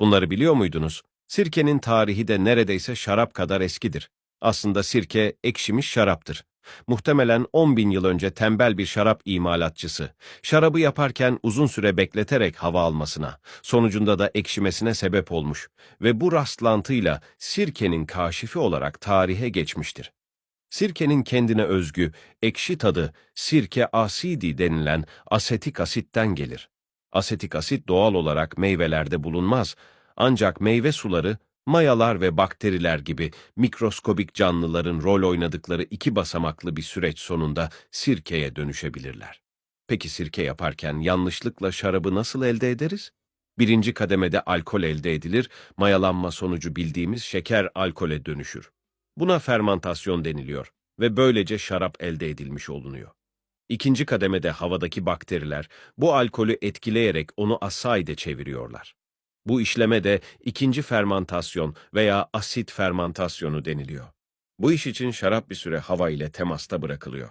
Bunları biliyor muydunuz? Sirkenin tarihi de neredeyse şarap kadar eskidir. Aslında sirke ekşimiş şaraptır. Muhtemelen 10 bin yıl önce tembel bir şarap imalatçısı, şarabı yaparken uzun süre bekleterek hava almasına, sonucunda da ekşimesine sebep olmuş ve bu rastlantıyla sirkenin kaşifi olarak tarihe geçmiştir. Sirkenin kendine özgü, ekşi tadı, sirke asidi denilen asetik asitten gelir. Asetik asit doğal olarak meyvelerde bulunmaz, ancak meyve suları, mayalar ve bakteriler gibi mikroskobik canlıların rol oynadıkları iki basamaklı bir süreç sonunda sirkeye dönüşebilirler. Peki sirke yaparken yanlışlıkla şarabı nasıl elde ederiz? Birinci kademede alkol elde edilir, mayalanma sonucu bildiğimiz şeker alkole dönüşür. Buna fermantasyon deniliyor ve böylece şarap elde edilmiş olunuyor. İkinci kademede havadaki bakteriler bu alkolü etkileyerek onu asayde çeviriyorlar. Bu işleme de ikinci fermantasyon veya asit fermantasyonu deniliyor. Bu iş için şarap bir süre hava ile temasta bırakılıyor.